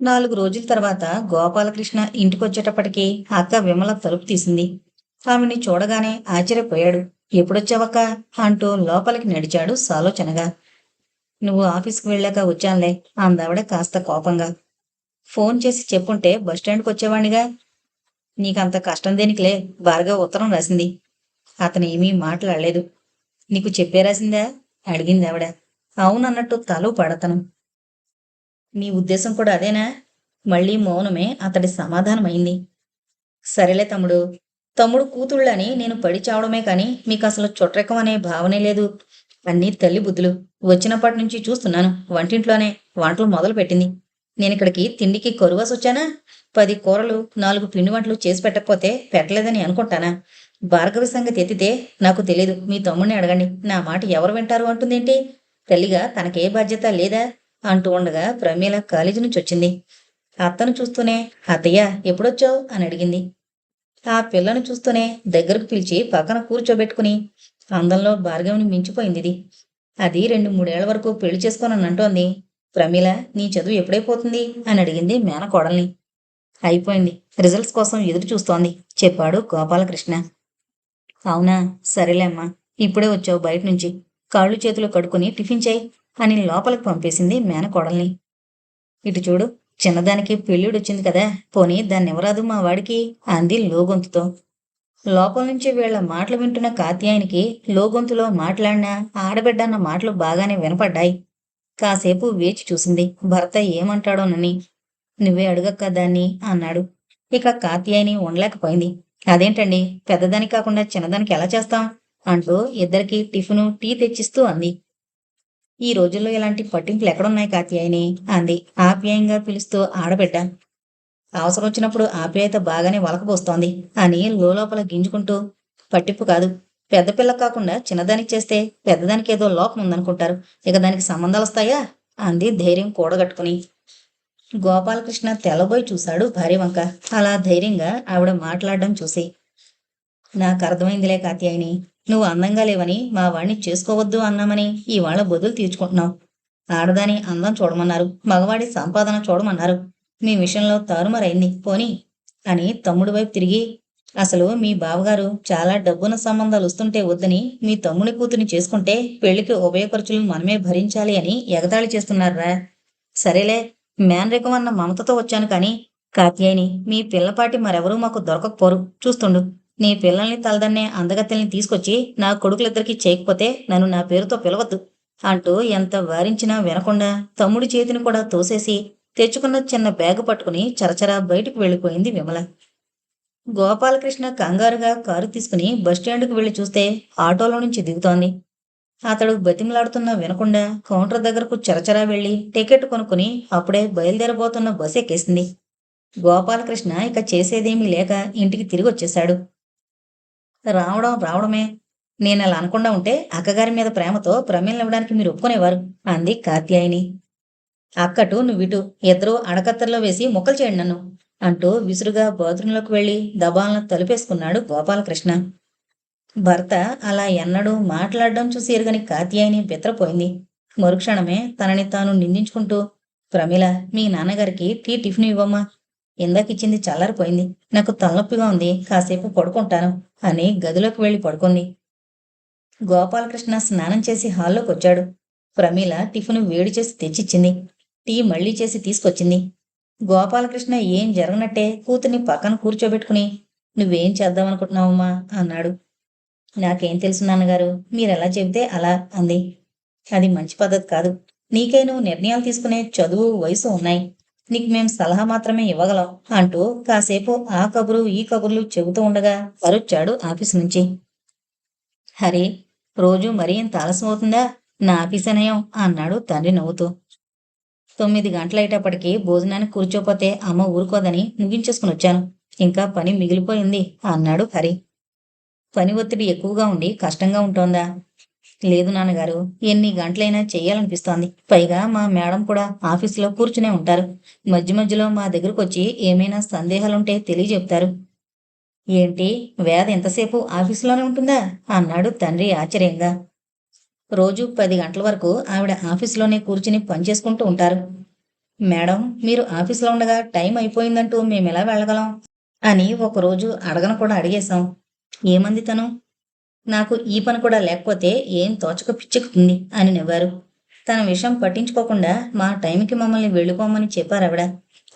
నాలుగు రోజుల తర్వాత గోపాలకృష్ణ ఇంటికొచ్చేటప్పటికి అక్క విమల తలుపు తీసింది. ఆమెని చూడగానే ఆశ్చర్యపోయాడు. ఎప్పుడొచ్చావక్క? అంటూ లోపలికి నడిచాడు సాలోచనగా. నువ్వు ఆఫీస్కి వెళ్ళాక వచ్చానులే అందావిడ కాస్త కోపంగా. ఫోన్ చేసి చెప్పుంటే బస్టాండ్కి వచ్చేవాణ్ణిగా? నీకంత కష్టం దేనికిలే? బాగా ఉత్తరం రాసింది. అతను ఏమీ మాట్లాడలేదు. నీకు చెప్పే రాసిందా? అడిగింది ఆవిడ అవునన్నట్టు తలు పడతను. నీ ఉద్దేశం కూడా అదేనా? మళ్ళీ మౌనమే అతడి సమాధానమైంది. సరేలే తమ్ముడు. తమ్ముడు కూతుళ్ళని నేను పడి చావడమే కానీ మీకు అసలు చుట్టకం అనే భావనే లేదు. అన్నీ తల్లి బుద్ధులు. వచ్చినప్పటి నుంచి చూస్తున్నాను. వంటింట్లోనే వంటలు మొదలు పెట్టింది నేను ఇక్కడికి తిండికి కరువాసి వచ్చానా పది కూరలు నాలుగు పిండి వంటలు చేసి పెట్టకపోతే పెట్టలేదని అనుకుంటానా? భార్గవి సంగతి ఎత్తితే నాకు తెలియదు మీ తమ్ముడిని అడగండి. నా మాట ఎవరు వింటారు అంటుందేంటి? తల్లిగా తనకే బాధ్యత లేదా? అంటూ ఉండగా ప్రమీల కాలేజీ నుంచి వచ్చింది. అత్తను చూస్తూనే అత్తయ్య ఎప్పుడొచ్చావు? అని అడిగింది. ఆ పిల్లను చూస్తూనే దగ్గరకు పిలిచి పక్కన కూర్చోబెట్టుకుని అందంలో భార్గవిని మించిపోయింది ఇది. అది రెండు మూడేళ్ళ వరకు పెళ్ళి చేసుకోనని అంటోంది. ప్రమీల నీ చదువు ఎప్పుడైపోతుంది అని అడిగింది మేనకోడల్ని అయిపోయింది. రిజల్ట్స్ కోసం ఎదురు చూస్తోంది చెప్పాడు గోపాలకృష్ణ. అవునా? సరేలే అమ్మా. ఇప్పుడే వచ్చావు బయట నుంచి. కాళ్ళు చేతులు కడుక్కుని టిఫిన్ చేయి. అని లోపలికి పంపేసింది మేనకోడల్ని. ఇటు చూడు చిన్నదానికి పెళ్ళిడు వచ్చింది కదా పోనీ దాన్ని ఇవ్వరాదు మా వాడికి? అంది లోగొంతుతో. లోపల నుంచి వీళ్ళ మాటలు వింటున్న కాత్యాయనికి లోగొంతులో మాట్లాడినా ఆడబిడ్డ అన్న మాటలు బాగానే వినపడ్డాయి. కాసేపు వేచి చూసింది భర్త ఏమంటాడోనని. నువ్వే అడగక్క దాన్ని అన్నాడు. ఇక కాత్యాయని ఉండలేకపోయింది. అదేంటండి పెద్దదానికి కాకుండా చిన్నదానికి ఎలా చేస్తాం? అంటూ ఇద్దరికి టిఫిను టీ తెచ్చిస్తూ అంది. ఈ రోజుల్లో ఇలాంటి పట్టింపులు ఎక్కడున్నాయి కాత్యాయని? అంది. ఆప్యాయంగా పిలుస్తూ ఆడబిడ్డ. అవసరం వచ్చినప్పుడు ఆప్యాయత బాగానే వలకపోస్తోంది అని లోపల గింజుకుంటూ పట్టింపు కాదు. పెద్ద పిల్ల కాకుండా చిన్నదానికి చేస్తే పెద్దదానికి ఏదో లోపం ఉందనుకుంటారు. ఇక దానికి సంబంధాలు వస్తాయా అంది ధైర్యం కూడగట్టుకుని. గోపాలకృష్ణ తెల్లబోయి చూశాడు భార్య వంక. అలా ధైర్యంగా ఆవిడ మాట్లాడడం చూసి. నాకు అర్థమైందిలే కాత్యాయని. నువ్వు అందంగా లేవని మా వాడిని చేసుకోవద్దు అన్నామని ఇవాళ బదులు తీర్చుకుంటున్నావు. ఆడదాని అందం చూడమన్నారు. మగవాడి సంపాదన చూడమన్నారు. మీ విషయంలో తారుమారైంది. పోని అని తమ్ముడి వైపు తిరిగి అసలు మీ బావగారు చాలా డబ్బున సంబంధాలు వస్తుంటే వద్దని మీ తమ్ముని కూతుని చేసుకుంటే పెళ్ళికి ఉభయ ఖర్చులు మనమే భరించాలి అని ఎగతాళి చేస్తున్నారా? సరేలే మేనరికం అన్న మమతతో వచ్చాను కానీ కాత్యాయిని మీ పిల్లపాటి మరెవరూ మాకు దొరకకపోరు. చూస్తుండు. నీ పిల్లల్ని తలదన్నే అందగత్తెల్ని తీసుకొచ్చి నా కొడుకులిద్దరికీ చేయకపోతే నన్ను నా పేరుతో పిలవద్దు అంటూ ఎంత వారించినా వినకుండా తమ్ముడి చేతిని కూడా తోసేసి తెచ్చుకున్న చిన్న బ్యాగు పట్టుకుని చరచరా బయటకు వెళ్ళిపోయింది విమల. గోపాలకృష్ణ కంగారుగా కారు తీసుకుని బస్టాండ్కు వెళ్ళి చూస్తే ఆటోలో నుంచి దిగుతోంది. అతడు బతిమలాడుతున్నా వినకుండా కౌంటర్ దగ్గరకు చరచరా వెళ్ళి టికెట్ కొనుక్కుని అప్పుడే బయలుదేరబోతున్న బస్ ఎక్కేసింది. గోపాలకృష్ణ ఇక చేసేదేమీ లేక ఇంటికి తిరిగి వచ్చేశాడు రావడం రావడమే. నేను అలా అనకుండా ఉంటే అక్కగారి మీద ప్రేమతో ప్రమేయం ఇవ్వడానికి మీరు ఒప్పుకునేవారు. అంది కాత్యాయిని అక్కటు నువ్విటు ఇద్దరూ అడకత్తర్లో వేసి మొక్కలు చేయండి నన్ను అంటూ విసురుగా బాత్రూంలోకి వెళ్ళి దబాలను తలుపేసుకున్నాడు గోపాలకృష్ణ. భర్త అలా ఎన్నడూ మాట్లాడడం చూసి ఎరుగని కాత్యాయిని బెత్తరపోయింది మరుక్షణమే తనని తాను నిందించుకుంటూ ప్రమిళ మీ నాన్నగారికి టీ టిఫిన్ ఇవ్వమ్మా. ఇందాకిచ్చింది చల్లారిపోయింది. నాకు తలనొప్పిగా ఉంది. కాసేపు పడుకుంటాను అని గదిలోకి వెళ్ళి పడుకుంది. గోపాలకృష్ణ స్నానం చేసి హాల్లోకి వచ్చాడు. ప్రమీల టిఫిన్ వేడి చేసి తెచ్చిచ్చింది. టీ మళ్ళీ చేసి తీసుకొచ్చింది. గోపాలకృష్ణ ఏం జరగనట్టే కూతుర్ని పక్కన కూర్చోబెట్టుకుని నువ్వేం చేద్దామనుకుంటున్నావమ్మా? అన్నాడు. నాకేం తెలుసు నాన్నగారు మీరెలా చెబితే అలా అంది. అది మంచి పద్ధతి కాదు. నీకై నువ్వు నిర్ణయాలు తీసుకునే చదువు వయసు ఉన్నాయి. నీకు మేం సలహా మాత్రమే ఇవ్వగలం అంటూ కాసేపు ఆ కబురు ఈ కబుర్లు చెబుతూ ఉండగా వరొచ్చాడు ఆఫీస్ నుంచి. హరి రోజు మరీ ఇంత ఆలస్యం అవుతుందా? నా ఆఫీస్ అనయం అన్నాడు తండ్రి నవ్వుతూ. తొమ్మిది గంటలయ్యేటప్పటికి భోజనానికి కూర్చోపోతే అమ్మ ఊరుకోదని ముగించేసుకుని వచ్చాను. ఇంకా పని మిగిలిపోయింది అన్నాడు హరి. పని ఒత్తిడి ఎక్కువగా ఉండి కష్టంగా ఉంటోందా? లేదు నాన్నగారు ఎన్ని గంటలైనా చేయాలనిపిస్తోంది పైగా మా మేడం కూడా ఆఫీసులో కూర్చునే ఉంటారు. మధ్య మధ్యలో మా దగ్గరకు వచ్చి ఏమైనా సందేహాలుంటే తెలియజెప్తారు. ఏంటి వేద ఎంతసేపు ఆఫీసులోనే ఉంటుందా? అన్నాడు తండ్రి ఆశ్చర్యంగా. రోజు పది గంటల వరకు ఆవిడ ఆఫీసులోనే కూర్చుని పనిచేసుకుంటూ ఉంటారు. మేడం మీరు ఆఫీస్లో ఉండగా టైం అయిపోయిందంటూ మేము ఎలా వెళ్ళగలం? అని ఒకరోజు అడగను కూడా అడిగేశాం. ఏమంది తను? నాకు ఈ పని కూడా లేకపోతే ఏం తోచక పిచ్చెక్కుతుంది అని నవ్వారు. తన విషయం పట్టించుకోకుండా మా టైంకి మమ్మల్ని వెళ్ళిపోమని చెప్పారు ఆవిడ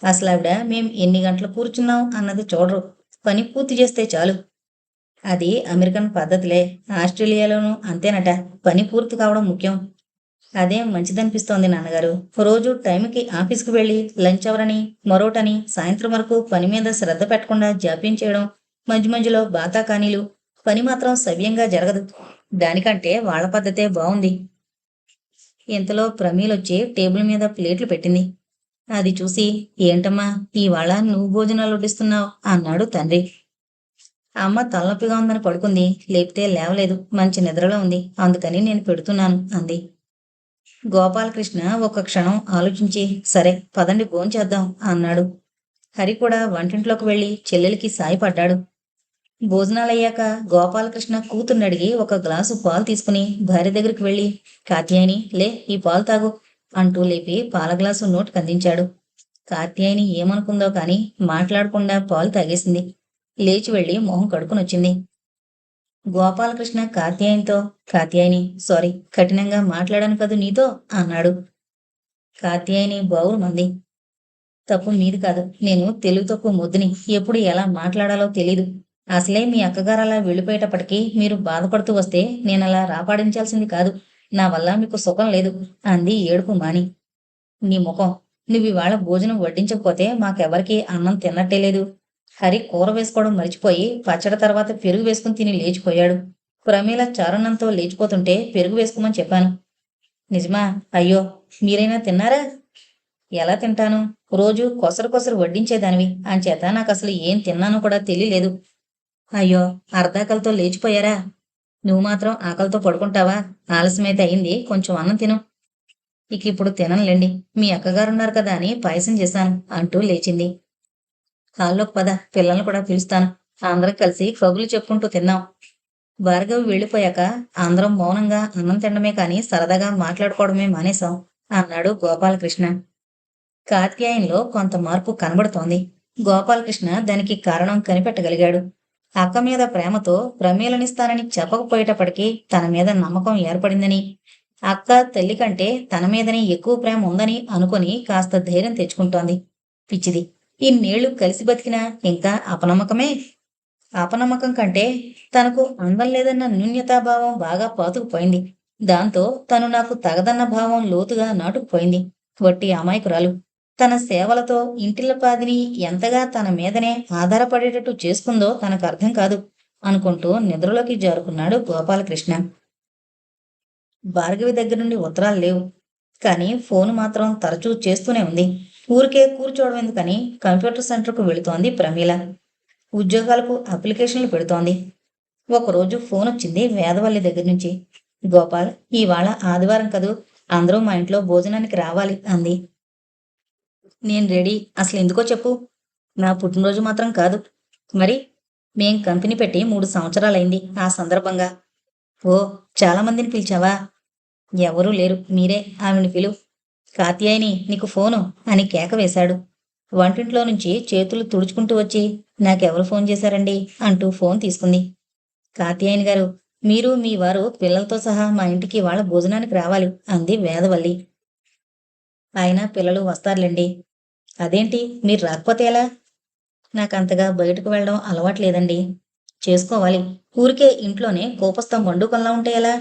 అసలు ఆవిడ మేము ఎన్ని గంటలు కూర్చున్నాం అన్నది చూడరు. పని పూర్తి చేస్తే చాలు. అది అమెరికన్ పద్ధతిలే. ఆస్ట్రేలియాలోనూ అంతేనట. పని పూర్తి కావడం ముఖ్యం. అదేం మంచిదనిపిస్తోంది నాన్నగారు. రోజు టైంకి ఆఫీస్కి వెళ్ళి లంచ్ అవర్ అని మరోటని సాయంత్రం వరకు పని మీద శ్రద్ధ పెట్టకుండా జాప్యం చేయడం మధ్య మధ్యలో బాతా కానీలు పని మాత్రం సవ్యంగా జరగదు. దానికంటే వాళ్ళ పద్ధతే బాగుంది ఇంతలో ప్రమీలొచ్చి టేబుల్ మీద ప్లేట్లు పెట్టింది. అది చూసి ఏంటమ్మా ఇవాళ నువ్వు భోజనాలు వడ్డిస్తున్నావు? అన్నాడు తండ్రి. అమ్మ తలనొప్పిగా ఉందని పడుకుంది. లేపితే లేవలేదు. మంచి నిద్రలో ఉంది. అందుకని నేను పెడుతున్నాను అంది. గోపాలకృష్ణ ఒక క్షణం ఆలోచించి సరే పదండి భోంచేద్దాం అన్నాడు. హరి కూడా వంటింట్లోకి వెళ్ళి చెల్లెలికి సాయపడ్డాడు భోజనాలయ్యాక గోపాలకృష్ణ కూతుర్ని అడిగి ఒక గ్లాసు పాలు తీసుకుని భార్య దగ్గరికి వెళ్ళి కాత్యాయని లే ఈ పాలు తాగు అంటూ లేపి పాల గ్లాసు నోటికి అందించాడు. కాత్యాయని ఏమనుకుందో కాని మాట్లాడకుండా పాలు తాగేసింది. లేచి వెళ్ళి మొహం కడుకునొచ్చింది గోపాలకృష్ణ కాత్యాయనితో కాత్యాయని సారీ కఠినంగా మాట్లాడాను కదూ నీతో అన్నాడు. కాత్యాయని బావురు మంది. తప్పు మీది కాదు. నేను తెలుగు తక్కువ ముద్దుని. ఎప్పుడు ఎలా మాట్లాడాలో తెలీదు. అసలే మీ అక్కగారు అలా వెళ్ళిపోయేటప్పటికీ మీరు బాధపడుతూ వస్తే నేను అలా రాపాడించాల్సింది కాదు. నా వల్ల మీకు సుఖం లేదు అంది ఏడుపు మాని. నీ ముఖం నువ్వు ఇవాళ భోజనం వడ్డించకపోతే మాకెవరికి అన్నం తిన్నట్టే లేదు. హరి కూర వేసుకోవడం మర్చిపోయి పచ్చడి తర్వాత పెరుగు వేసుకుని తిని లేచిపోయాడు. ప్రమీల చారణంతో లేచిపోతుంటే పెరుగు వేసుకోమని చెప్పాను. నిజమా? అయ్యో మీరైనా తిన్నారా? ఎలా తింటాను? రోజు కొసరు కొసరు వడ్డించేదానివి. అంచేత నాకు అసలు ఏం తిన్నానో కూడా తెలియలేదు. అయ్యో అర్ధాకలతో లేచిపోయారా? నువ్వు మాత్రం ఆకలితో పడుకుంటావా? ఆలస్యమైతే అయింది. కొంచెం అన్నం తిను. ఇక ఇప్పుడు తిననులేండి. మీ అక్కగారున్నారు కదా అని పాయసం చేశాను అంటూ లేచింది. హాల్లోకి పద పిల్లల్ని కూడా పిలుస్తాను. అందరం కలిసి కబులు చెప్పుకుంటూ తిన్నాం భార్గవి వెళ్ళిపోయాక అందరం మౌనంగా అన్నం తినడమే కానీ సరదాగా మాట్లాడుకోవడమే మానేశాం అన్నాడు గోపాలకృష్ణ. కాత్యాయంలో కొంత మార్పు కనబడుతోంది. గోపాలకృష్ణ దానికి కారణం కనిపెట్టగలిగాడు. అక్క మీద ప్రేమతో ప్రమేలనిస్తానని చెప్పకపోయేటప్పటికీ తన మీద నమ్మకం ఏర్పడిందని. అక్క తల్లి కంటే తన మీదనే ఎక్కువ ప్రేమ ఉందని అనుకుని కాస్త ధైర్యం తెచ్చుకుంటోంది. పిచ్చిది ఇన్నేళ్ళు కలిసి బతికినా ఇంకా అపనమ్మకమే? అపనమ్మకం కంటే తనకు అందం లేదన్న న్యూన్యతాభావం బాగా పాతుకుపోయింది. దాంతో తను నాకు తగదన్న భావం లోతుగా నాటుకుపోయింది. వట్టి అమాయకురాలు. తన సేవలతో ఇంటిల్లపాదిని ఎంతగా తన మీదనే ఆధారపడేటట్టు చేసుకుందో తనకు అర్థం కాదు అనుకుంటూ నిద్రలోకి జారుకున్నాడు గోపాలకృష్ణ. భార్గవి దగ్గర నుండి ఉత్తరాలు లేవు. కానీ ఫోన్ మాత్రం తరచూ చేస్తూనే ఉంది. ఊరికే కూర్చోవడం ఎందుకని కంప్యూటర్ సెంటర్కు వెళుతోంది ప్రమీల. ఉద్యోగాలకు అప్లికేషన్లు పెడుతోంది. ఒకరోజు ఫోన్ వచ్చింది వేదవల్లి దగ్గర నుంచి. గోపాల్ ఇవాళ ఆదివారం కదూ? అందరూ మా ఇంట్లో భోజనానికి రావాలి అంది. నేను రెడీ. అసలు ఎందుకో చెప్పు. నా పుట్టినరోజు మాత్రం కాదు. మరి మేం కంపెనీ పెట్టి మూడు సంవత్సరాలైంది ఆ సందర్భంగా. ఓ చాలామందిని పిలిచావా? ఎవరూ లేరు. మీరే ఆమెను పిలు. కాత్యాయని నీకు ఫోను అని కేక వేశాడు. వంటింట్లో నుంచి చేతులు తుడుచుకుంటూ వచ్చి నాకెవరు ఫోన్ చేశారండి? అంటూ ఫోన్ తీసుకుంది. కాత్యాయని గారు మీరు మీ వారు పిల్లలతో సహా మా ఇంటికి వాళ్ళ భోజనానికి రావాలి అంది వేదవల్లి. ఆయన పిల్లలు వస్తారులేండి. అదేంటి? మీరు రాకపోతే ఎలా? నాకు అంతగా బయటకు వెళ్ళడం అలవాటు లేదండి చేసుకోవాలి. ఊరికే ఇంట్లోనే కోపస్థం వండుకొనలా ఉంటే ఎలా?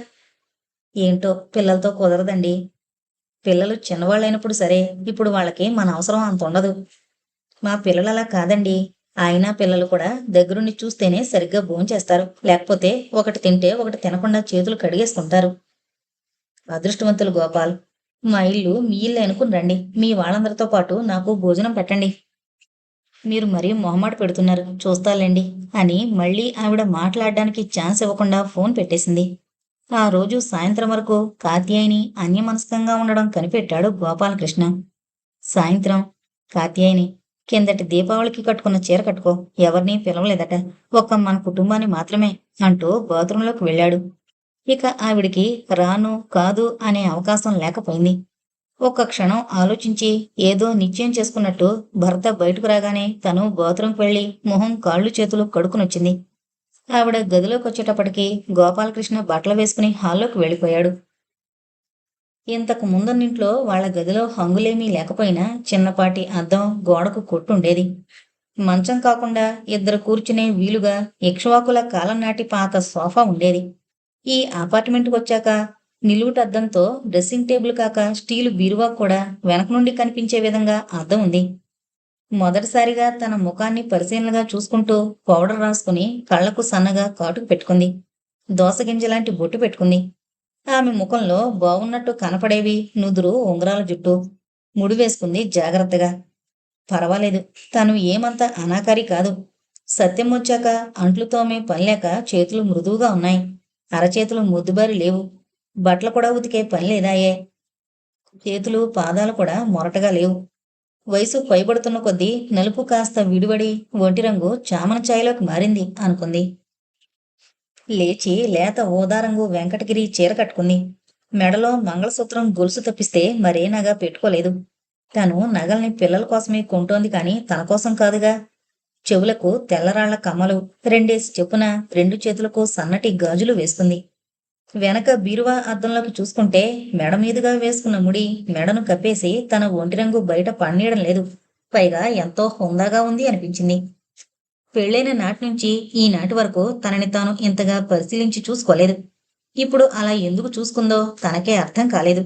ఏంటో పిల్లలతో కుదరదండి. పిల్లలు చిన్నవాళ్ళైనప్పుడు సరే ఇప్పుడు వాళ్ళకి మన అవసరం అంత ఉండదు. మా పిల్లలు అలా కాదండి. ఆయన పిల్లలు కూడా దగ్గరుండి చూస్తేనే సరిగ్గా భోంచేస్తారు. లేకపోతే ఒకటి తింటే ఒకటి తినకుండా చేతులు కడిగేసుకుంటారు. అదృష్టవంతులు గోపాల్. మా ఇల్లు మీ ఇల్లు అనుకుని రండి. మీ వాళ్ళందరితో పాటు నాకు భోజనం పెట్టండి. మీరు మరీ మొహమాట పెడుతున్నారు. చూస్తాలేండి అని మళ్ళీ ఆవిడ మాట్లాడడానికి ఛాన్స్ ఇవ్వకుండా ఫోన్ పెట్టేసింది. ఆ రోజు సాయంత్రం వరకు కాత్యాయిని అన్యమనస్కంగా ఉండడం కనిపెట్టాడు గోపాలకృష్ణ. సాయంత్రం కాత్యాయిని కిందటి దీపావళికి కట్టుకున్న చీర కట్టుకో. ఎవరినీ పిలవలేదట. ఒక్క మన కుటుంబాన్ని మాత్రమే అంటూ బాత్రూంలోకి వెళ్ళాడు. ఇక ఆవిడికి రాను కాదు అనే అవకాశం లేకపోయింది. ఒక్క క్షణం ఆలోచించి ఏదో నిశ్చయం చేసుకున్నట్టు భర్త బయటకు రాగానే తను బాత్రూంకి వెళ్ళి మొహం కాళ్ళు చేతులు కడుక్కునొచ్చింది. ఆవిడ గదిలోకి వచ్చేటప్పటికి గోపాలకృష్ణ బట్టలు వేసుకుని హాల్లోకి వెళ్ళిపోయాడు. ఇంతకు ముందున్నింట్లో వాళ్ళ గదిలో హంగులేమీ లేకపోయినా చిన్నపాటి అద్దం గోడకు కొట్టుండేది. మంచం కాకుండా ఇద్దరు కూర్చునే వీలుగా ఇక్ష్వాకుల కాలం నాటి పాత సోఫా ఉండేది. ఈ అపార్ట్మెంట్కి వచ్చాక నిలువుట అద్దంతో డ్రెస్సింగ్ టేబుల్ కాక స్టీలు బీరువా కూడా వెనక నుండి కనిపించే విధంగా అద్దం ఉంది. మొదటిసారిగా తన ముఖాన్ని పరిశీలనగా చూసుకుంటూ పౌడర్ రాసుకుని కళ్ళకు సన్నగా కాటుకు పెట్టుకుంది. దోసగింజలాంటి బొట్టు పెట్టుకుంది. ఆమె ముఖంలో బాగున్నట్టు కనపడేవి నుదురు ఉంగరాల జుట్టు. ముడి వేసుకుంది జాగ్రత్తగా. పర్వాలేదు తను ఏమంత అనాకారి కాదు. సత్యం వచ్చాక అంట్లు తోమే పనిలేక చేతులు మృదువుగా ఉన్నాయి. అరచేతులు ముద్దుబారి లేవు. బట్టలు కూడా ఉతికే పని లేదాయే. చేతులు పాదాలు కూడా మొరటగా లేవు. వయసు పైబడుతున్న కొద్దీ నలుపు కాస్త విడివడి ఒంటి రంగు చామన ఛాయలోకి మారింది అనుకుంది. లేచి లేత ఓదారంగు వెంకటగిరి చీర కట్టుకుంది. మెడలో మంగళసూత్రం గొలుసు తప్పిస్తే మరే నగ పెట్టుకోలేదు. తను నగల్ని పిల్లల కోసమే కొంటోంది కానీ తన కోసం కాదుగా. చెవులకు తెల్లరాళ్ళ కమ్మలు రెండేసి చెప్పున రెండు చేతులకు సన్నటి గాజులు వేస్తుంది. వెనక బీరువా అద్దంలోకి చూసుకుంటే మెడ మీదుగా వేసుకున్న ముడి మెడను కప్పేసి తన ఒంటి రంగు బయట పన్నీయడం లేదు. పైగా ఎంతో హుందాగా ఉంది అనిపించింది. పెళ్ళైన నాటి నుంచి ఈనాటి వరకు తనని తాను ఇంతగా పరిశీలించి చూసుకోలేదు. ఇప్పుడు అలా ఎందుకు చూసుకుందో తనకే అర్థం కాలేదు.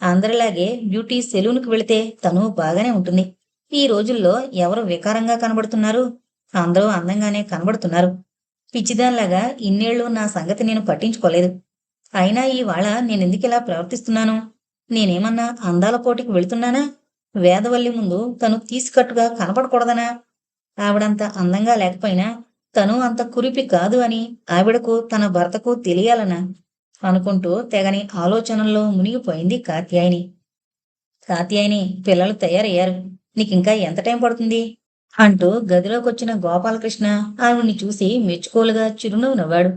అందరిలాగే బ్యూటీ సెలూన్కి వెళితే తను బాగానే ఉంటుంది. ఈ రోజుల్లో ఎవరు వికారంగా కనబడుతున్నారు? అందరూ అందంగానే కనబడుతున్నారు. పిచ్చిదాన్లాగా ఇన్నేళ్ళు నా సంగతి నేను పట్టించుకోలేదు. అయినా ఇవాళ నేనెందుకు ఇలా ప్రవర్తిస్తున్నాను? నేనేమన్నా అందాల పోటీకి వెళుతున్నానా? వేదవల్లి ముందు తను తీసుకట్టుగా కనపడకూడదనా? ఆవిడంత అందంగా లేకపోయినా తను అంత కురిపి కాదు అని ఆవిడకు తన భర్తకు తెలియాలనా? అనుకుంటూ తెగని ఆలోచనల్లో మునిగిపోయింది కాత్యాయిని. కాత్యాయిని పిల్లలు తయారయ్యారు. నీకింకా ఎంత టైం పడుతుంది? అంటూ గదిలోకి వచ్చిన గోపాలకృష్ణ ఆవిడ్ని చూసి మెచ్చుకోలుగా చిరునవ్వు నవ్వాడు.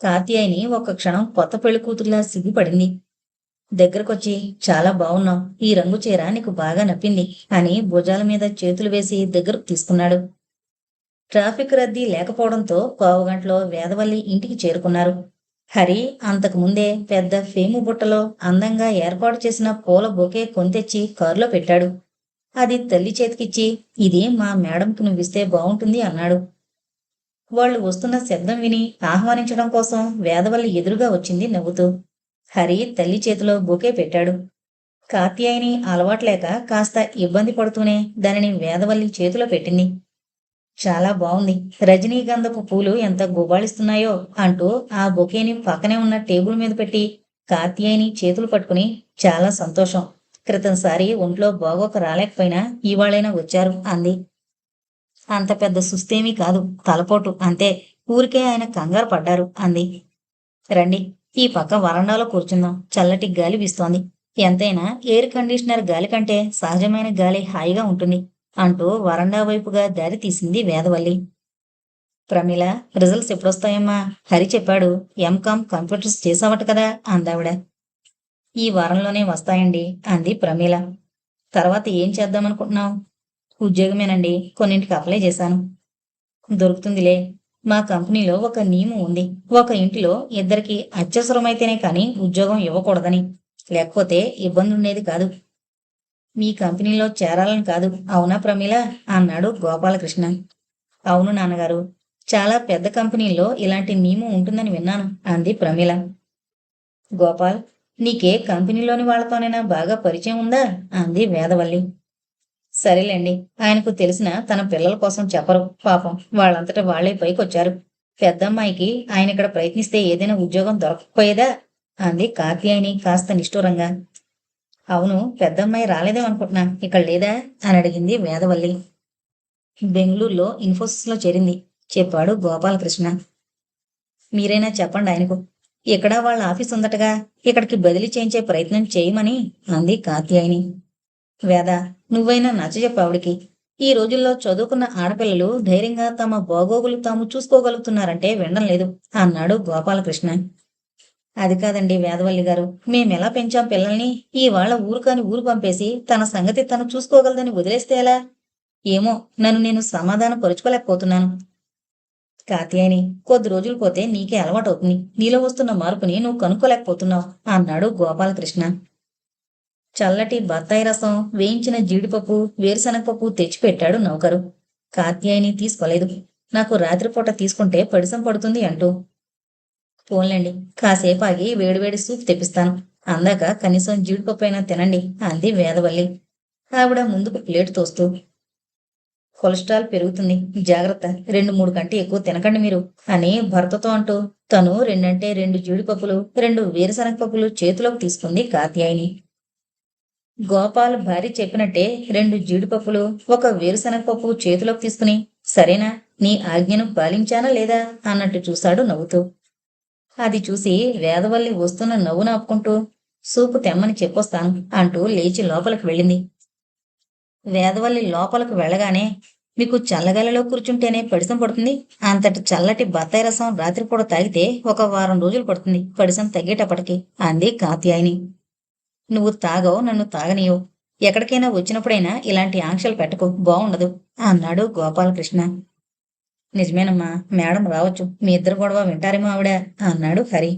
కాత్యాయిని ఒక్క క్షణం కొత్త పెళ్ళి కూతురులా సిగ్గుపడింది. దగ్గరకొచ్చి చాలా బాగున్నావు. ఈ రంగు చీర నీకు బాగా నప్పింది అని భుజాల మీద చేతులు వేసి దగ్గరకు తీసుకున్నాడు. ట్రాఫిక్ రద్దీ లేకపోవడంతో పావుగంటలో వేదవల్లి ఇంటికి చేరుకున్నారు. హరి అంతకు ముందే పెద్ద ఫేము బుట్టలో అందంగా ఏర్పాటు చేసిన పూల బొకే కొంతెచ్చి కారులో పెట్టాడు. అది తల్లి చేతికిచ్చి ఇది మా మేడంకి నువ్విస్తే బాగుంటుంది అన్నాడు. వాళ్ళు వస్తున్న శబ్దం విని ఆహ్వానించడం కోసం వేదవల్లి ఎదురుగా వచ్చింది నవ్వుతూ. హరి తల్లి చేతిలో బొకే పెట్టాడు. కాత్యాయని అలవాట్లేక కాస్త ఇబ్బంది పడుతూనే దానిని వేదవల్లి చేతిలో పెట్టింది. చాలా బాగుంది రజనీగంధపు పూలు ఎంత గుబాళిస్తున్నాయో అంటూ ఆ బొకేని పక్కనే ఉన్న టేబుల్ మీద పెట్టి కాత్యాయని చేతులు పట్టుకుని చాలా సంతోషం. క్రితంసారి ఒంట్లో బాగోక రాలేకపోయినా ఇవాళైనా వచ్చారు అంది. అంత పెద్ద సుస్తేమీ కాదు తలపోటు అంతే. ఊరికే ఆయన కంగారు పడ్డారు అంది. రండి ఈ పక్క వరండాలో కూర్చుందాం. చల్లటి గాలి వీస్తోంది. ఎంతైనా ఎయిర్ కండిషనర్ గాలి కంటే సహజమైన గాలి హాయిగా ఉంటుంది అంటూ వరండా వైపుగా దారి తీసింది వేదవల్లి. ప్రమిళ రిజల్ట్స్ ఎప్పుడొస్తాయమ్మా? హరి చెప్పాడు ఎంకామ్ కంప్యూటర్స్ చేసావట కదా అందావిడ. ఈ వారంలోనే వస్తాయండి అంది ప్రమీల. తర్వాత ఏం చేద్దామనుకుంటున్నావు ఉద్యోగమేనండి కొన్నింటికి అప్లై చేశాను. దొరుకుతుందిలే. మా కంపెనీలో ఒక నియమం ఉంది. ఒక ఇంటిలో ఇద్దరికి అత్యవసరమైతేనే కానీ ఉద్యోగం ఇవ్వకూడదని. లేకపోతే ఇబ్బంది ఉండేది కాదు. మీ కంపెనీలో చేరాలని కాదు. అవునా ప్రమీల? అన్నాడు గోపాలకృష్ణ. అవును నాన్నగారు. చాలా పెద్ద కంపెనీల్లో ఇలాంటి నియమం ఉంటుందని విన్నాను అంది ప్రమీల. గోపాల్ నీకే కంపెనీలోని వాళ్ళతోనైనా బాగా పరిచయం ఉందా? అంది వేదవల్లి. సరేలేండి ఆయనకు తెలిసిన తన పిల్లల కోసం చెప్పరు పాపం. వాళ్ళంతటా వాళ్ళే పైకొచ్చారు. పెద్దమ్మాయికి ఆయన ఇక్కడ ప్రయత్నిస్తే ఏదైనా ఉద్యోగం దొరకకపోయేదా అంది కాత్యాయని కాస్త నిష్ఠూరంగా. అవును పెద్దమ్మాయి రాలేదేమనుకుంటున్నా ఇక్కడ లేదా? అని అడిగింది వేదవల్లి. బెంగళూరులో ఇన్ఫోసిస్లో చేరింది చెప్పాడు గోపాలకృష్ణ. మీరైనా చెప్పండి ఆయనకు. ఇక్కడ వాళ్ళ ఆఫీస్ ఉందటగా? ఇక్కడికి బదిలీ చేయించే ప్రయత్నం చేయమని అంది కాత్యాయిని. వేద నువ్వైనా నచ్చజెప్పావిడికి ఈ రోజుల్లో చదువుకున్న ఆడపిల్లలు ధైర్యంగా తమ బాగోగులు తాము చూసుకోగలుగుతున్నారంటే వినడం లేదు అన్నాడు గోపాలకృష్ణ. అది కాదండి వేదవల్లి గారు. మేమెలా పెంచాం పిల్లల్ని? ఇవాళ ఊరు కాని ఊరు పంపేసి తన సంగతి తను చూసుకోగలదని వదిలేస్తే ఎలా? ఏమో నన్ను నేను సమాధానం పరుచుకోలేకపోతున్నాను కాత్యాయని కొద్ది రోజులు పోతే నీకే అలవాటవుతుంది. నీలో వస్తున్న మార్పుని నువ్వు కనుక్కోలేకపోతున్నావు అన్నాడు గోపాలకృష్ణ. చల్లటి బత్తాయి రసం వేయించిన జీడిపప్పు వేరుశనగపప్పు తెచ్చిపెట్టాడు నౌకరు. కాత్యాయని తీసుకోలేదు. నాకు రాత్రిపూట తీసుకుంటే పడిసం పడుతుంది అంటూ. పోన్లేండి కాసేపు ఆగి వేడివేడి సూప్ తెప్పిస్తాను. అందాక కనీసం జీడిపప్పు అయినా తినండి అంది వేదవల్లి. ఆవిడ ముందుకు ప్లేట్ తోస్తూ. కొలెస్ట్రాల్ పెరుగుతుంది. జాగ్రత్త. రెండు మూడు కంటే ఎక్కువ తినకండి మీరు. అని భర్తతో అంటూ తను రెండంటే రెండు జీడిపప్పులు రెండు వేరుశనగ పప్పులు చేతిలోకి తీసుకుంది కాత్యాయిని. గోపాల్ భార్య చెప్పినట్టే రెండు జీడిపప్పులు ఒక వేరుశనగ పప్పు చేతిలోకి తీసుకుని సరేనా నీ ఆజ్ఞను పాలించానా లేదా? అన్నట్టు చూశాడు నవ్వుతూ. అది చూసి వేదవల్లి వస్తున్న నవ్వు నాపుకుంటూ సూపు తెమ్మని చెప్పొస్తాను అంటూ లేచి లోపలికి వెళ్ళింది. వేదవల్లి లోపలకు వెళ్ళగానే మీకు చల్లగాలిలో కూర్చుంటేనే పడిసం పడుతుంది. అంతటి చల్లటి బత్తాయి రసం రాత్రిపూట తాగితే ఒక వారం రోజులు పడుతుంది. పడిసం తగ్గేటప్పటికి అంది కాత్యాయిని. నువ్వు తాగవు నన్ను తాగనీయవు. ఎక్కడికైనా వచ్చినప్పుడైనా ఇలాంటి ఆంక్షలు పెట్టకు బాగుండదు అన్నాడు గోపాలకృష్ణ. నిజమేనమ్మా మేడం రావచ్చు మీ ఇద్దరు గొడవ వింటారేమో ఆవిడ అన్నాడు హరి.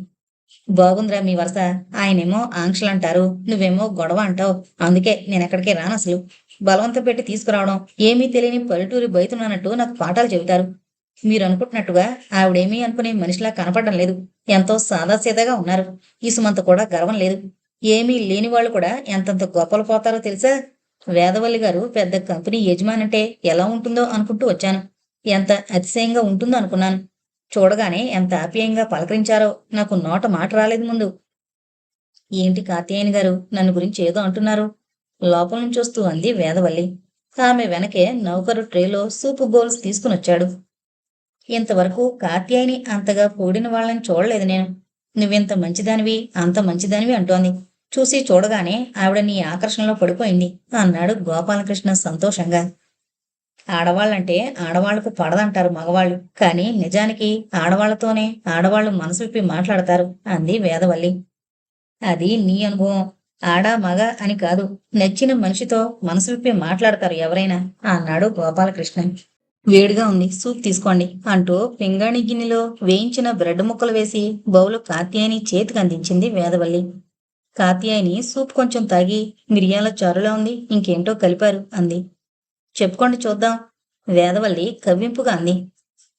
బాగుందిరా మీ వరుస ఆయనేమో ఆంక్షలు అంటారు నువ్వేమో గొడవ అంటావు అందుకే నేను ఎక్కడికి రాను అసలు బలవంత పెట్టి తీసుకురావడం ఏమీ తెలియని పల్లెటూరి బయటున్నట్టు నాకు పాఠాలు చెబుతారు. మీరు అనుకుంటున్నట్టుగా ఆవిడేమీ అనుకునే మనిషిలా కనపడడం లేదు. ఎంతో సాదాసీదాగా ఉన్నారు. ఇసుమంత కూడా గర్వం లేదు. ఏమీ లేని వాళ్ళు కూడా ఎంతంత గొప్పలు పోతారో తెలుసా? వేదవల్లి గారు పెద్ద కంపెనీ యజమానంటే ఎలా ఉంటుందో అనుకుంటూ వచ్చాను. ఎంత అతిశయంగా ఉంటుందో అనుకున్నాను. చూడగానే ఎంత ఆప్యాయంగా పలకరించారో నాకు నోట మాట రాలేదు ముందు. ఏంటి కార్తీయని గారు నన్ను గురించి ఏదో అంటున్నారు? లోపల నుంచి వస్తూ అంది వేదవల్లి. ఆమె వెనకే నౌకరు ట్రేలో సూపు బౌల్స్ తీసుకునొచ్చాడు ఇంతవరకు కార్తీయని అంతగా పొగిడిన వాళ్ళని చూడలేదు నేను. నువ్వెంత మంచిదానివి అంత మంచిదానివి అంటోంది. చూసి చూడగానే ఆవిడ నీ ఆకర్షణలో పడిపోయింది అన్నాడు గోపాలకృష్ణ సంతోషంగా. ఆడవాళ్ళంటే ఆడవాళ్ళకు పడదంటారు మగవాళ్ళు కానీ నిజానికి ఆడవాళ్ళతోనే ఆడవాళ్ళు మనసు విప్పి మాట్లాడతారు అంది వేదవల్లి. అది నీ అనుభవం. ఆడ మగ అని కాదు. నచ్చిన మనిషితో మనసు విప్పి మాట్లాడతారు ఎవరైనా. అన్నాడు గోపాలకృష్ణ. వేడిగా ఉంది సూప్ తీసుకోండి అంటూ పింగాణి గిన్నెలో వేయించిన బ్రెడ్ ముక్కలు వేసి బౌలు కాత్యాయని చేతికి అందించింది వేదవల్లి. కాత్యాయని సూప్ కొంచెం తాగి మిరియాల చారులా ఉంది ఇంకేంటో కలిపారు అంది. చెప్పుకోండి చూద్దాం వేదవల్లి కవ్వింపుగా అంది.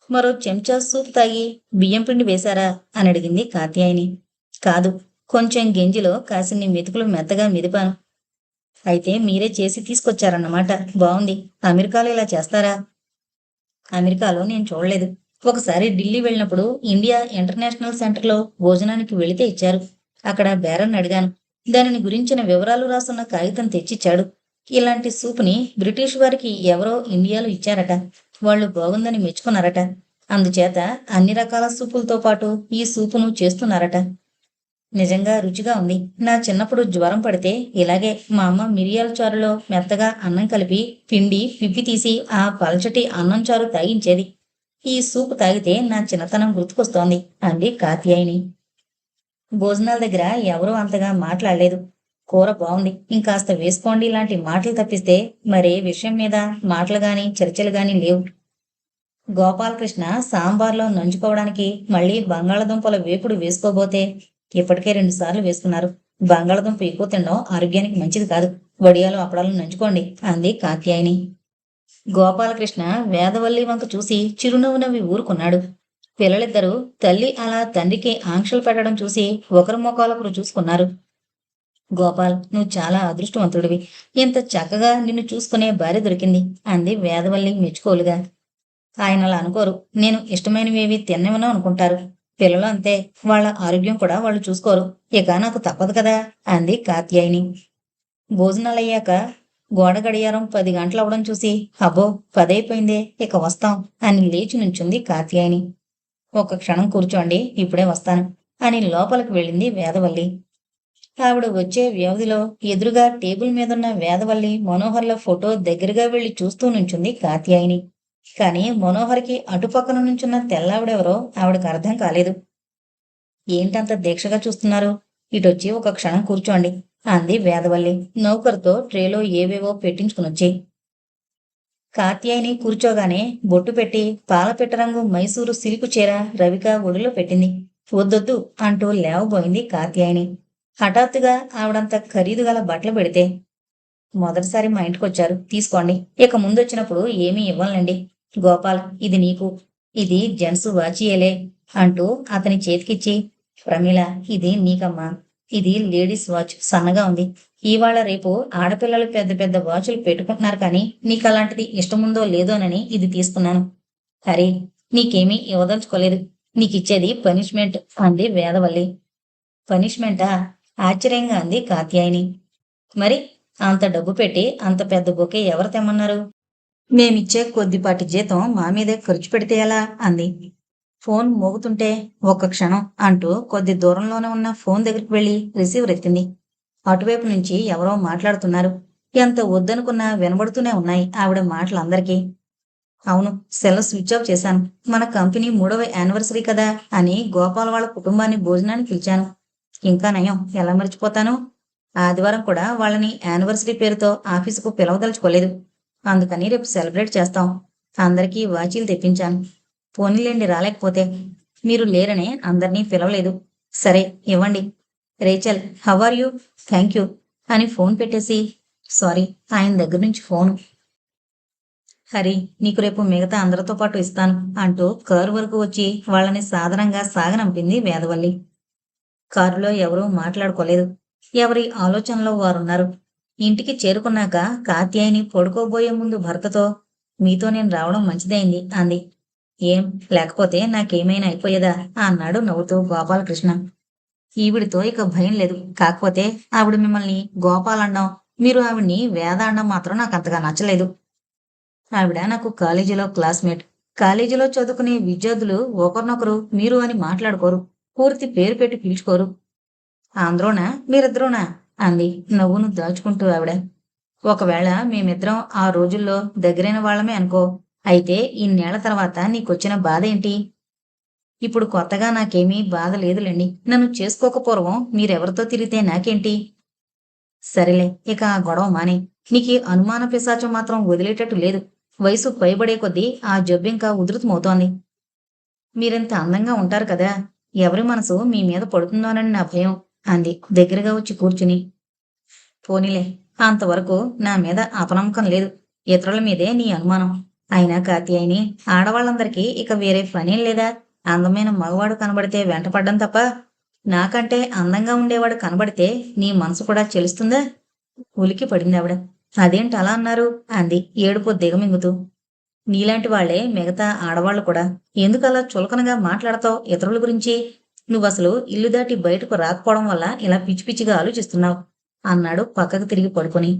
మరో చెంచా సూప్ తాగి బియ్యం పిండి వేశారా అని అడిగింది కాత్యాయని. కాదు కొంచెం గింజిలో కాసిన్ని మెతుకులు మెత్తగా మిదిపాను. అయితే మీరే చేసి తీసుకొచ్చారన్నమాట. బాగుంది అమెరికాలో ఇలా చేస్తారా? అమెరికాలో నేను చూడలేదు. ఒకసారి ఢిల్లీ వెళ్ళినప్పుడు ఇండియా ఇంటర్నేషనల్ సెంటర్లో భోజనానికి వెళితే ఇచ్చారు. అక్కడ బేరన్ అడిగాను. దానిని గురించిన వివరాలు రాసున్న కాగితం తెచ్చిచ్చాడు. ఇలాంటి సూపుని బ్రిటిష్ వారికి ఎవరో ఇండియాలో ఇచ్చారట. వాళ్ళు బాగుందని మెచ్చుకున్నారట. అందుచేత అన్ని రకాల సూపులతో పాటు ఈ సూపును చేస్తున్నారట. నిజంగా రుచిగా ఉంది. నా చిన్నప్పుడు జ్వరం పడితే ఇలాగే మా అమ్మ మిరియాల చారులో మెత్తగా అన్నం కలిపి పిండి పిప్పి తీసి ఆ పలచటి అన్నం చారు తాగించేది. ఈ సూపు తాగితే నా చిన్నతనం గుర్తుకొస్తోంది. అంది కాత్యాయిని. భోజనాల దగ్గర ఎవరూ అంతగా మాట్లాడలేదు. కూర బాగుంది. ఇంకాస్త వేసుకోండి ఇలాంటి మాటలు తప్పిస్తే మరే విషయం మీద మాటలు గాని చర్చలు గాని లేవు. గోపాలకృష్ణ సాంబార్లో నంచుకోవడానికి మళ్ళీ బంగాళదుంపల వేపుడు వేసుకోబోతే ఇప్పటికే రెండు సార్లు వేసుకున్నారు. బంగాళదుంప ఎక్కువ తినడం ఆరోగ్యానికి మంచిది కాదు. వడియాలు అప్పడాలు నంచుకోండి. అంది కాత్యాయిని. గోపాలకృష్ణ వేదవల్లి వంక చూసి చిరునవ్వు నవ్వి ఊరుకున్నాడు. పిల్లలిద్దరూ తల్లి అలా తండ్రికి ఆంక్షలు పెట్టడం చూసి ఒకరి ముఖాలొకరు చూసుకున్నారు. గోపాల్ నువ్వు చాలా అదృష్టవంతుడివి. ఇంత చక్కగా నిన్ను చూసుకునే భార్య దొరికింది అంది వేదవల్లి మెచ్చుకోలుగా. ఆయన అలా అనుకోరు. నేను ఇష్టమైనవి ఏవి తిన్నవనో అనుకుంటారు. పిల్లలు అంతే. వాళ్ళ ఆరోగ్యం కూడా వాళ్ళు చూసుకోరు. ఇక నాకు తప్పదు కదా అంది కాత్యాయిని. భోజనాలయ్యాక గోడ గడియారం పది గంటలు అవడం చూసి అబ్బో పదైపోయిందే ఇక వస్తాం అని లేచి నుంచుంది కాత్యాయిని. ఒక క్షణం కూర్చోండి ఇప్పుడే వస్తాను అని లోపలికి వెళ్ళింది వేదవల్లి. ఆవిడ వచ్చే వ్యవధిలో ఎదురుగా టేబుల్ మీదున్న వేదవల్లి మనోహర్ల ఫోటో దగ్గరగా వెళ్ళి చూస్తూ నుంచుంది కాత్యాయిని. కానీ మనోహర్కి అటుపక్కన నుంచున్న తెల్లావిడెవరో ఆవిడకు అర్థం కాలేదు. ఏంటంత దీక్షగా చూస్తున్నారు? ఇటొచ్చి ఒక క్షణం కూర్చోండి అంది వేదవల్లి నౌకరుతో ట్రేలో ఏవేవో పెట్టించుకునొచ్చి. కాత్యాయిని కూర్చోగానే బొట్టు పెట్టి పాలపెట్టరంగు మైసూరు సిల్కు చీర రవిక ఒడిలో పెట్టింది. వద్దొద్దు అంటూ లేవబోయింది కాత్యాయిని హఠాత్తుగా ఆవిడంత ఖరీదు గల బట్టలు పెడితే మొదటిసారి మా ఇంటికొచ్చారు తీసుకోండి. ఇక ముందొచ్చినప్పుడు ఏమీ ఇవ్వనులేండి. గోపాల్ ఇది నీకు. ఇది జెంట్స్ వాచియలే అంటూ అతని చేతికిచ్చి ప్రమీల ఇది నీకమ్మా. ఇది లేడీస్ వాచ్ సన్నగా ఉంది. ఇవాళ రేపు ఆడపిల్లలు పెద్ద పెద్ద వాచులు పెట్టుకుంటున్నారు కానీ నీకు అలాంటిది ఇష్టముందో లేదోనని ఇది తీసుకున్నాను. హరి నీకేమీ ఇవ్వదలుచుకోలేదు. నీకిచ్చేది పనిష్మెంట్ అంది వేదవల్లి. పనిష్మెంటా? ఆశ్చర్యంగా అంది కాత్యాయిని. మరి అంత డబ్బు పెట్టి అంత పెద్ద బొకే ఎవరు తెమ్మన్నారు? మేమిచ్చే కొద్దిపాటి జీతం మా మీదే ఖర్చు పెడితే ఎలా? అంది. ఫోన్ మోగుతుంటే ఒక్క క్షణం అంటూ కొద్ది దూరంలోనే ఉన్న ఫోన్ దగ్గరికి వెళ్ళి రిసీవర్ ఎత్తింది. అటువైపు నుంచి ఎవరో మాట్లాడుతున్నారు. ఎంత వద్దనుకున్నా వినబడుతూనే ఉన్నాయి ఆవిడ మాటలందరికీ. అవును సెల్ స్విచ్ ఆఫ్ చేశాను. మన కంపెనీ మూడవ యానివర్సరీ కదా అని గోపాల్ వాళ్ళ కుటుంబాన్ని భోజనానికి పిలిచాను. ఇంకా నయం ఎలా మర్చిపోతాను? ఆదివారం కూడా వాళ్ళని యానివర్సరీ పేరుతో ఆఫీసుకు పిలవదలుచుకోలేదు. అందుకని రేపు సెలబ్రేట్ చేస్తాం. అందరికీ వాచీలు తెప్పించాను. పోనీలేండి రాలేకపోతే. మీరు లేరనే అందరినీ పిలవలేదు. సరే ఇవ్వండి. Rachel how are you? Thank you అని ఫోన్ పెట్టేసి సారీ ఆయన దగ్గర నుంచి ఫోన్. హరి నీకు రేపు మిగతా అందరితో పాటు ఇస్తాను అంటూ కారు వరకు వచ్చి వాళ్ళని సాధారణంగా సాగనంపింది వేదవల్లి. కారులో ఎవరూ మాట్లాడుకోలేదు. ఎవరి ఆలోచనలో వారున్నారు. ఇంటికి చేరుకున్నాక కాత్యాయిని పడుకోబోయే ముందు భర్తతో మీతో నేను రావడం మంచిదైంది అంది. ఏం? లేకపోతే నాకేమైనా అయిపోయేదా? అన్నాడు నవ్వుతూ గోపాలకృష్ణ. ఈవిడితో ఇక భయం లేదు. కాకపోతే ఆవిడ మిమ్మల్ని గోపాలండం మీరు ఆవిడ్ని వేద అనడం మాత్రం నాకు అంతగా నచ్చలేదు. ఆవిడ నాకు కాలేజీలో క్లాస్మేట్. కాలేజీలో చదువుకునే విద్యార్థులు ఒకరినొకరు మీరు అని మాట్లాడుకోరు. పూర్తి పేరు పెట్టి పిలుచుకోరు. ఆంధ్రోనా? మీరిద్దరూనా? అంది. నవ్వును దాచుకుంటూ ఆవిడ. ఒకవేళ మేమిద్దరం ఆ రోజుల్లో దగ్గరైన వాళ్ళమే అనుకో. అయితే ఇన్నేళ్ళ తర్వాత నీకొచ్చిన బాధ ఏంటి? ఇప్పుడు కొత్తగా నాకేమీ బాధ లేదులేండి. నన్ను చేసుకోకపోవడం మీరెవరితో తిరిగితే నాకేంటి? సరేలే ఇక ఆ గొడవ మానే. నీకు అనుమాన పిశాచం మాత్రం వదిలేటట్టు లేదు. వయసు పైబడే కొద్దీ ఆ జబ్బు ఇంకా ఉధృతమవుతోంది. మీరింత అందంగా ఉంటారు కదా. ఎవరి మనసు మీ మీద పడుతుందోనని నా భయం అంది దగ్గరగా వచ్చి కూర్చుని. పోనీలే అంతవరకు నా మీద అపనమ్మకం లేదు. ఇతరుల మీదే నీ అనుమానం. అయినా కాత్యాయిని ఆడవాళ్ళందరికీ ఇక వేరే పనేం లేదా? అందమైన మగవాడు కనబడితే వెంటపడ్డం తప్ప నాకంటే అందంగా ఉండేవాడు కనబడితే నీ మనసు కూడా చెలుస్తుందా? ఉలికి పడింది ఆవిడ. అదేంటి అలా అన్నారు? అంది ఏడుపు దిగమింగుతూ. నీలాంటి వాళ్ళే మిగతా ఆడవాళ్ళు కూడా. ఎందుకు అలా చులకనగా మాట్లాడతావు ఇతరుల గురించి? నువ్వు అసలు ఇల్లు దాటి బయటకు రాకపోవడం వల్ల ఇలా పిచ్చి పిచ్చిగా ఆలోచిస్తున్నావు. అన్నాడు పక్కకు తిరిగి పడుకొని.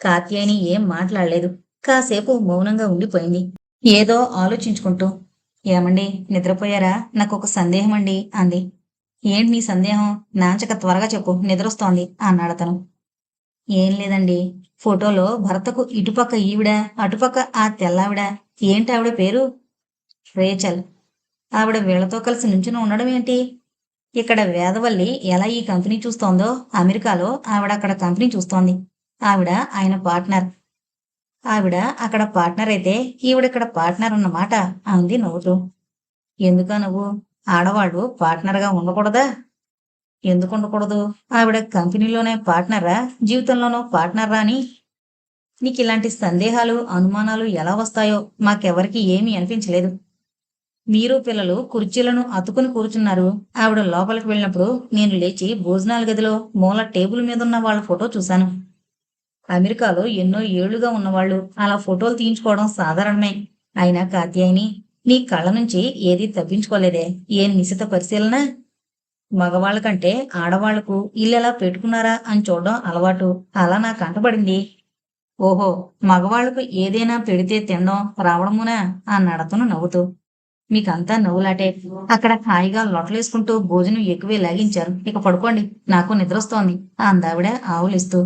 కాత్యాయని ఏం మాట్లాడలేదు. కాసేపు మౌనంగా ఉండిపోయింది. ఏదో ఆలోచించుకుంటూ ఏమండి నిద్రపోయారా? నాకు ఒక సందేహం అండి అంది. ఏంటి నీ సందేహం? నాంచక త్వరగా చెప్పు నిద్రొస్తోంది అన్నాడు అతను. ఏం లేదండి. ఫోటోలో భర్తకు ఇటుపక్క ఈవిడ అటుపక్క ఆ తెల్లావిడ. ఏంటి ఆవిడ పేరు? రేచల్. ఆవిడ వీళ్ళతో కలిసి నుంచుని ఉండడం ఏంటి? ఇక్కడ వేదవల్లి ఎలా ఈ కంపెనీ చూస్తోందో అమెరికాలో ఆవిడ అక్కడ కంపెనీ చూస్తోంది. ఆవిడ ఆయన పార్ట్నర్. ఆవిడ అక్కడ పార్ట్నర్ అయితే ఈవిడ ఇక్కడ పార్ట్నర్ అన్నమాట అంది నవ్వుతూ. ఎందుకా నువ్వు? ఆడవాళ్ళు పార్ట్నర్గా ఉండకూడదా? ఎందుకు ఉండకూడదు? ఆవిడ కంపెనీలోనే పార్ట్నరా? జీవితంలోనో పార్ట్నర్రా అని. నీకు ఇలాంటి సందేహాలు అనుమానాలు ఎలా వస్తాయో మాకెవరికి ఏమీ అనిపించలేదు. మీరు పిల్లలు కుర్చీలను అతుకుని కూర్చున్నారు. ఆవిడ లోపలికి వెళ్ళినప్పుడు నేను లేచి భోజనాల గదిలో మూల టేబుల్ మీద ఉన్న వాళ్ళ ఫోటో చూశాను. అమెరికాలో ఎన్నో ఏళ్ళుగా ఉన్నవాళ్ళు అలా ఫోటోలు తీయించుకోవడం సాధారణమే. అయినా కాత్యాయిని నీ కళ్ళ నుంచి ఏదీ తప్పించుకోలేదే. ఏ నిశిత పరిశీలన? మగవాళ్ళ కంటే ఆడవాళ్ళకు ఇల్లెలా పెట్టుకున్నారా అని చూడడం అలవాటు. అలా నాకు కంటపడింది ఓహో మగవాళ్ళకు ఏదైనా పెడితే తినడం రావడమునా? అన్నాడతను నవ్వుతూ. మీకంతా నవ్వులాటే. అక్కడ హాయిగా లొటలేసుకుంటూ భోజనం ఎక్కువే లాగించారు. ఇక పడుకోండి నాకు నిద్రొస్తోంది అందావిడ ఆవులిస్తూ.